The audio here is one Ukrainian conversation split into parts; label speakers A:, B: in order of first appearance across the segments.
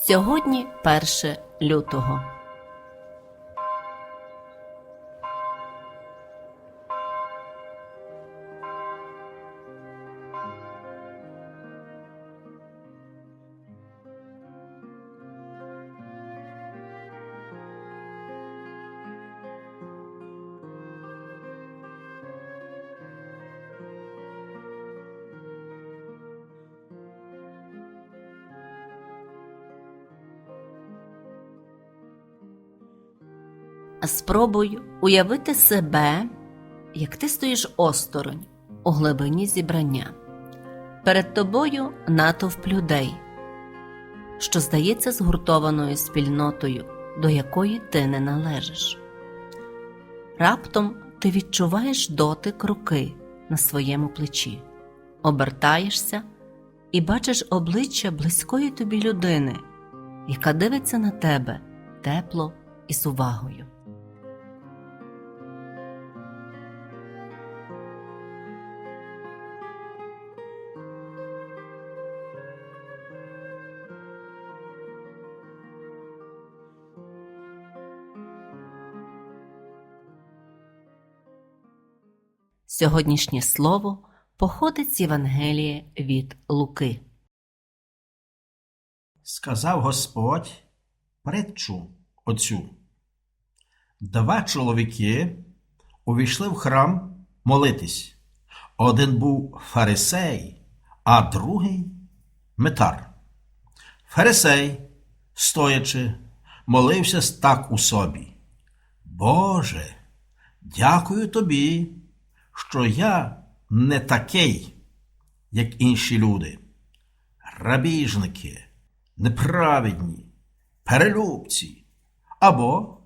A: Сьогодні 1 лютого. Спробуй уявити себе, як ти стоїш осторонь у глибині зібрання. Перед тобою натовп людей, що здається згуртованою спільнотою, до якої ти не належиш. Раптом ти відчуваєш дотик руки на своєму плечі, обертаєшся і бачиш обличчя близької тобі людини, яка дивиться на тебе тепло і з увагою. Сьогоднішнє слово походить з Євангелія від Луки.
B: Сказав Господь притчу оцю. Два чоловіки увійшли в храм молитись. Один був фарисей, а другий метар. Фарисей, стоячи, молився так у собі. Боже, дякую тобі, що я не такий, як інші люди. Грабіжники, неправедні, перелюбці, або,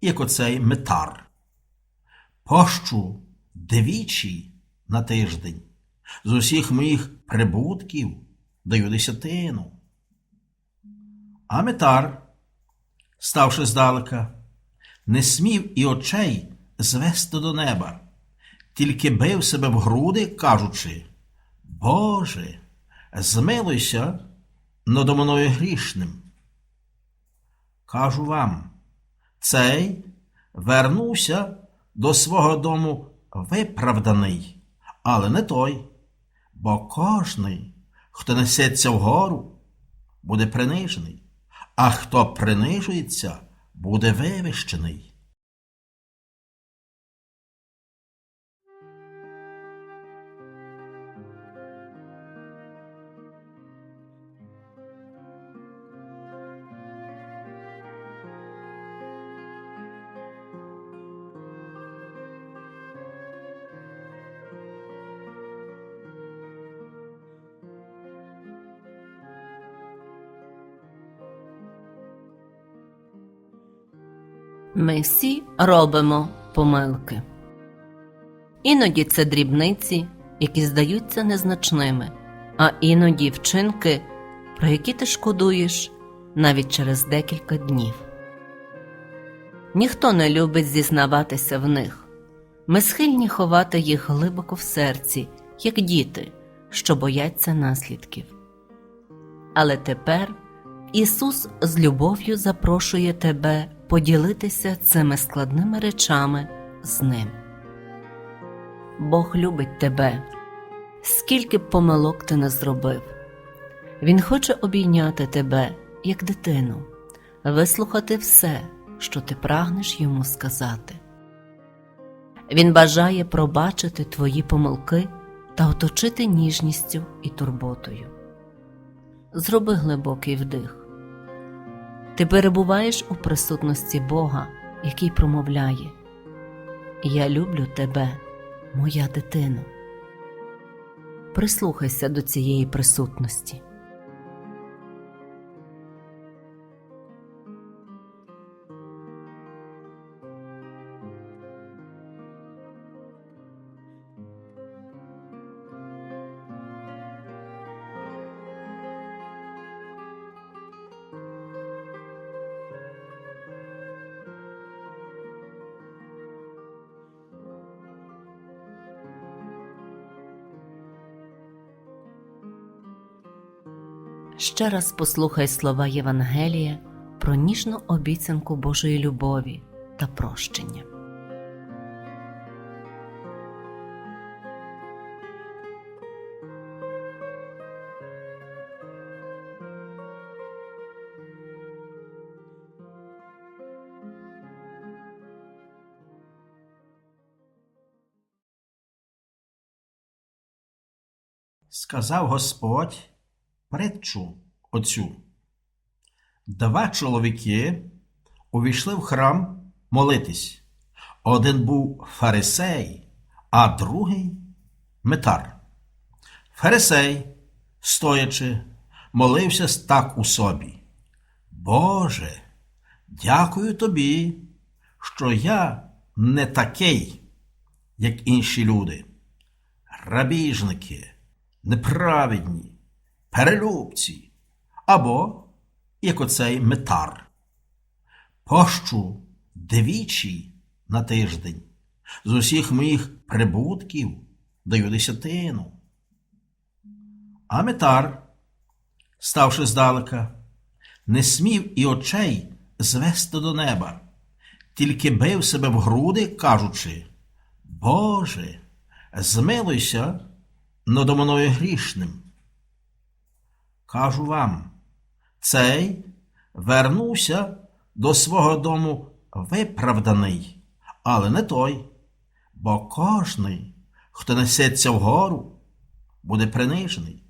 B: як оцей метар. Пощу двічі на тиждень. З усіх моїх прибутків даю десятину. А метар, ставши здалека, не смів і очей звести до неба, тільки бив себе в груди, кажучи: Боже, змилуйся надо мною грішним. Кажу вам, цей вернувся до свого дому виправданий, але не той, бо кожний, хто несеться вгору, буде принижений, а хто принижується, буде вивищений.
A: Ми всі робимо помилки. Іноді це дрібниці, які здаються незначними, а іноді вчинки, про які ти шкодуєш навіть через декілька днів. Ніхто не любить зізнаватися в них. Ми схильні ховати їх глибоко в серці, як діти, що бояться наслідків. Але тепер Ісус з любов'ю запрошує тебе поділитися цими складними речами з Ним. Бог любить тебе, скільки б помилок ти не зробив. Він хоче обійняти тебе, як дитину, вислухати все, що ти прагнеш йому сказати. Він бажає пробачити твої помилки та оточити ніжністю і турботою. Зроби глибокий вдих. Ти перебуваєш у присутності Бога, який промовляє: Я люблю тебе, моя дитино. Прислухайся до цієї присутності. Ще раз послухай слова Євангелія про ніжну обіцянку Божої любові та прощення.
B: Сказав Господь притчу оцю. Два чоловіки увійшли в храм молитись. Один був фарисей, а другий метар. Фарисей, стоячи, молився так у собі. Боже, дякую тобі, що я не такий, як інші люди грабіжники, неправедні, перелюбці, або, як оцей метар. Пощу двічі на тиждень. З усіх моїх прибутків даю десятину. А метар, ставши здалека, не смів і очей звести до неба, тільки бив себе в груди, кажучи, Боже, змилуйся надо мною грішним. Кажу вам, цей вернувся до свого дому виправданий, але не той, бо кожний, хто несеться вгору, буде принижений,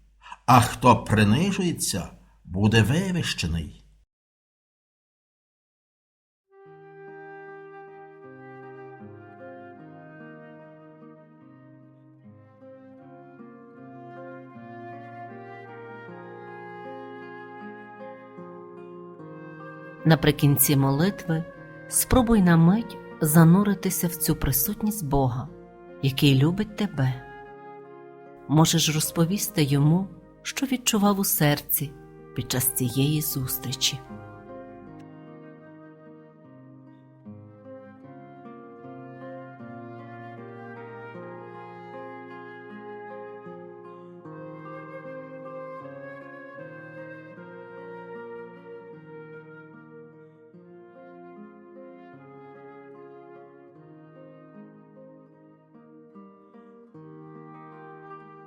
B: а хто принижується, буде вивищений.
A: Наприкінці молитви спробуй на мить зануритися в цю присутність Бога, який любить тебе. Можеш розповісти йому, що відчував у серці під час цієї зустрічі.